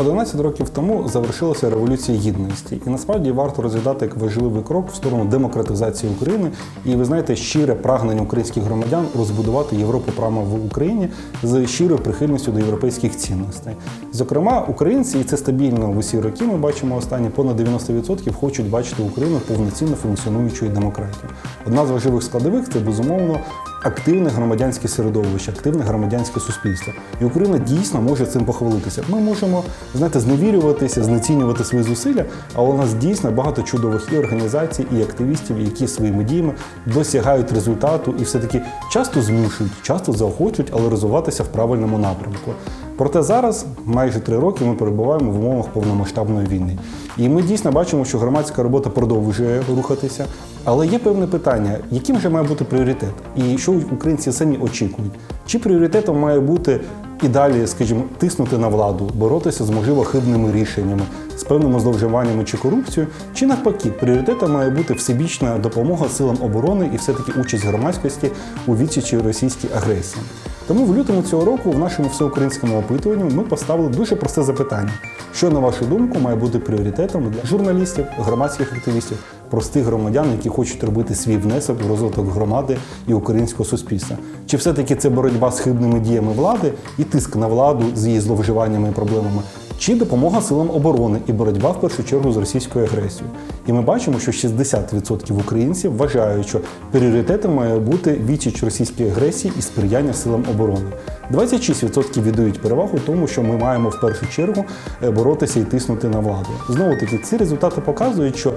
11 років тому завершилася революція гідності, і насправді варто розглядати як важливий крок в сторону демократизації України. І ви знаєте, щире прагнення українських громадян розбудувати Європу прямо в Україні з щирою прихильністю до європейських цінностей. Зокрема, українці, і це стабільно в усі роки. Ми бачимо останні понад 90% хочуть бачити Україну повноцінно функціонуючою демократією. Одна з важливих складових це безумовно активне громадянське середовище, активне громадянське суспільство. І Україна дійсно може цим похвалитися. Ми можемо знаєте, зневірюватися, знецінювати свої зусилля, але у нас дійсно багато чудових і організацій, і активістів, які своїми діями досягають результату і все-таки часто змушують, часто заохочують, але розвиватися в правильному напрямку. Проте зараз, майже три роки, ми перебуваємо в умовах повномасштабної війни. І ми дійсно бачимо, що громадська робота продовжує рухатися. Але є певне питання, яким же має бути пріоритет? І що українці самі очікують? Чи пріоритетом має бути і далі, скажімо, тиснути на владу, боротися з можливо хибними рішеннями, з певними зловживаннями чи корупцією, чи навпаки, пріоритетом має бути всебічна допомога силам оборони і все-таки участь громадськості у відсічі російській агресії. Тому в лютому цього року в нашому всеукраїнському опитуванні ми поставили дуже просте запитання: що на вашу думку має бути пріоритетом для журналістів, громадських активістів, простих громадян, які хочуть робити свій внесок в розвиток громади і українського суспільства? Чи все-таки це боротьба з хибними діями влади і тиск на владу з її зловживаннями і проблемами? Чи допомога силам оборони і боротьба в першу чергу з російською агресією? І ми бачимо, що 60% українців вважають, що пріоритетом має бути відсіч російської агресії і сприяння силам оборони. 26% віддають перевагу тому, що ми маємо в першу чергу е, боротися і тиснути на владу. Знову таки, ці результати показують, що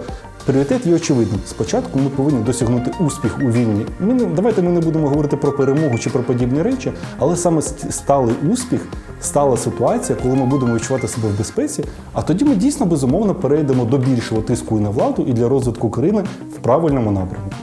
пріоритет є очевидним. Спочатку ми повинні досягнути успіх у війні. Ми не давайте ми не будемо говорити про перемогу чи про подібні речі, але саме ст- сталий успіх, стала ситуація, коли ми будемо відчувати себе в безпеці. А тоді ми дійсно безумовно перейдемо до більшого тиску і на владу і для розвитку країни в правильному напрямку.